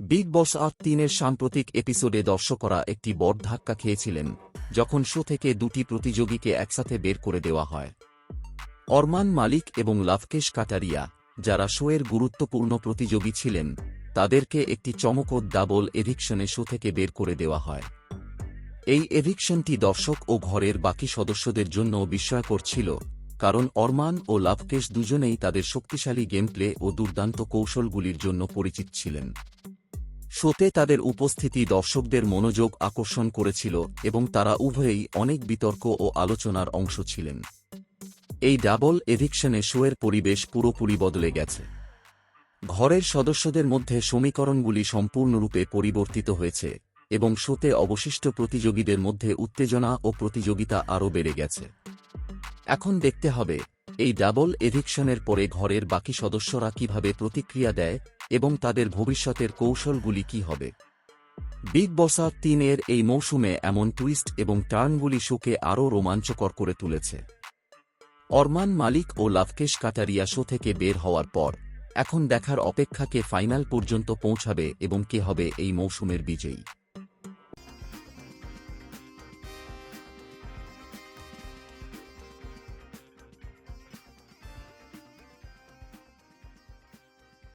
Big বস আর তিনের সাম্প্রতিক এপিসোডে দর্শকরা একটি বড় ধাক্কা খেয়েছিলেন, যখন শো থেকে দুটি প্রতিযোগীকে একসাথে বের করে দেওয়া হয়। অরমান মালিক এবং লাভকেশ কাটারিয়া, যারা শোয়ের গুরুত্বপূর্ণ প্রতিযোগী ছিলেন, তাদেরকে একটি চমকদ ডাবল এভিকশনে শো থেকে বের করে দেওয়া হয়। এই এভিকশনটি দর্শক ও ঘরের বাকি সদস্যদের জন্য বিস্ময়কর ছিল, কারণ অরমান ও লাভকেশ দুজনেই তাদের শক্তিশালী গেমপ্লে ও দুর্দান্ত কৌশলগুলির জন্য পরিচিত ছিলেন। শোতে তাদের উপস্থিতি দর্শকদের মনোযোগ আকর্ষণ করেছিল এবং তারা উভয়েই অনেক বিতর্ক ও আলোচনার অংশ ছিলেন। এই ডাবল এভিকশনে শোয়ের পরিবেশ পুরোপুরি বদলে গেছে। ঘরের সদস্যদের মধ্যে সমীকরণগুলি সম্পূর্ণরূপে পরিবর্তিত হয়েছে এবং শোতে অবশিষ্ট প্রতিযোগীদের মধ্যে উত্তেজনা ও প্রতিযোগিতা আরও বেড়ে গেছে। এখন দেখতে হবে, এই ডাবল এভিকশনের পরে ঘরের বাকি সদস্যরা কীভাবে প্রতিক্রিয়া দেয় এবং তাদের ভবিষ্যতের কৌশলগুলি কি হবে। বিগ বসা তিনের এই মৌসুমে এমন টুইস্ট এবং টার্নগুলি শোকে আরও রোমাঞ্চকর করে তুলেছে। অরমান মালিক ও লাভকেশ কাটারিয়া শো থেকে বের হওয়ার পর, এখন দেখার অপেক্ষাকে ফাইনাল পর্যন্ত পৌঁছাবে এবং কে হবে এই মৌসুমের বিজয়ী।